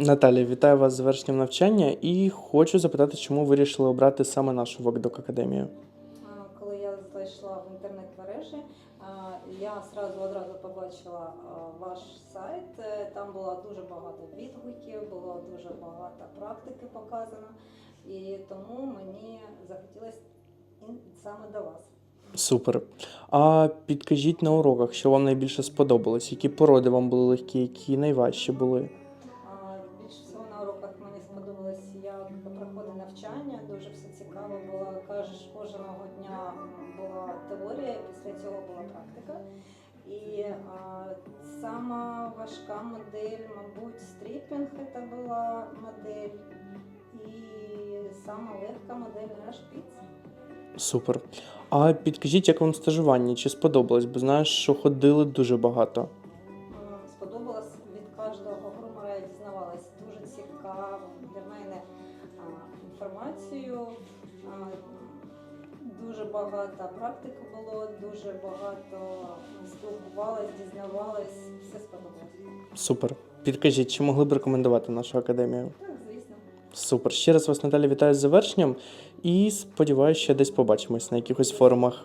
Наталія, вітаю вас з завершенням навчання і хочу запитати, чому вирішили обрати саме нашу Вокдок Академію. Коли я зайшла в інтернет-мережі, я сразу одразу побачила ваш сайт. Е, Там було дуже багато відгуків, було дуже багато практики показано, і тому мені захотілося саме до вас. Супер. А підкажіть на уроках, що вам найбільше сподобалось, які породи вам були легкі, які найважчі були. Мені сподобалось, як проходить навчання. Дуже все цікаво було. Кажеш, кожного дня була теорія, після цього була практика. І а, сама важка модель, мабуть, стріпінг це була модель. І сама легка модель шпіц. Супер. А підкажіть, як вам стажування? Чи сподобалось? Бо знаєш, що ходили дуже багато. М, від кожного грумера, я дізнавалась дуже цікаву для мене а, інформацію. А, Дуже багато практики було, дуже багато спілкувалась, дізнавалась, все сподобалось. Супер. Підкажіть, чи могли б рекомендувати нашу академію? Так, звісно. Супер. Ще раз вас Наталя вітаю з завершенням і сподіваюся, ще десь побачимось на якихось форумах.